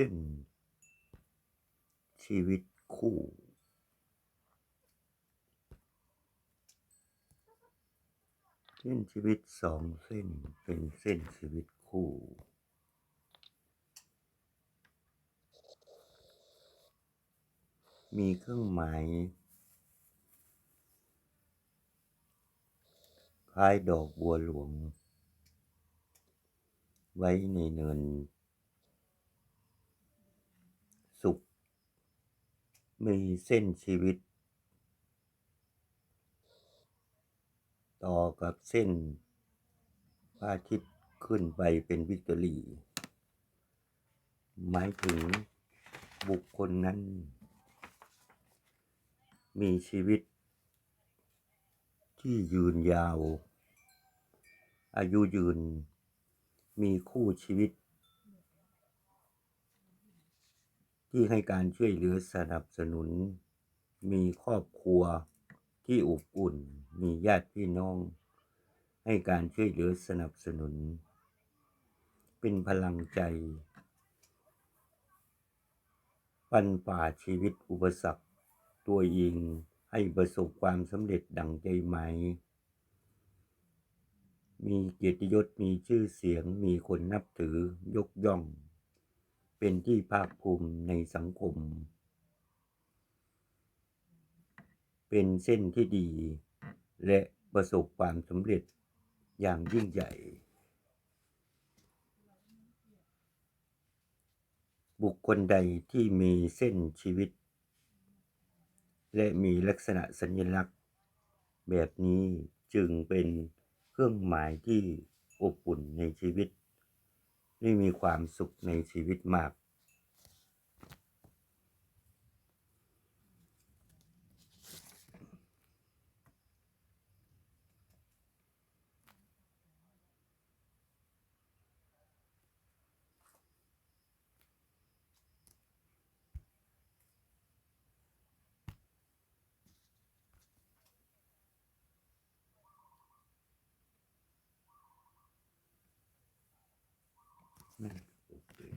ส้นชีวิตคู่ เส้นชีวิตสองเส้นเป็นเส้นชีวิตคู่มีเครื่องหมายคล้ายดอกบัวหลวง ไว้ในเนิน สุข มีเส้นชีวิต ต่อกับเส้นพระอาทิตย์ขึ้นไปเป็นวิกตอรีหมายถึงบุคคลนั้น มีชีวิต ที่ยืนยาว อายุยืนมีคู่ชีวิต ที่ให้การช่วยเหลือสนับสนุน มีครอบครัวที่อบอุ่น มีญาติพี่น้อง ให้การช่วยเหลือสนับสนุน เป็นพลังใจ ปันป่าชีวิตอุปสรรค ตัวเองให้ประสบความสำเร็จดังใจไหมายมีเกียรติยศ มีชื่อเสียง มีคนนับถือยกย่อง เป็นที่ภาคภูมิในสังคม เป็นเส้นที่ดี และประสบความสำเร็จอย่างยิ่งใหญ่ บุคคลใดที่มีเส้นชีวิต และมีลักษณะสัญลักษณ์แบบนี้จึงเป็นเครื่องหมายที่อบอุ่นในชีวิต ไม่มีความสุขในชีวิตมาก นั่นเป็น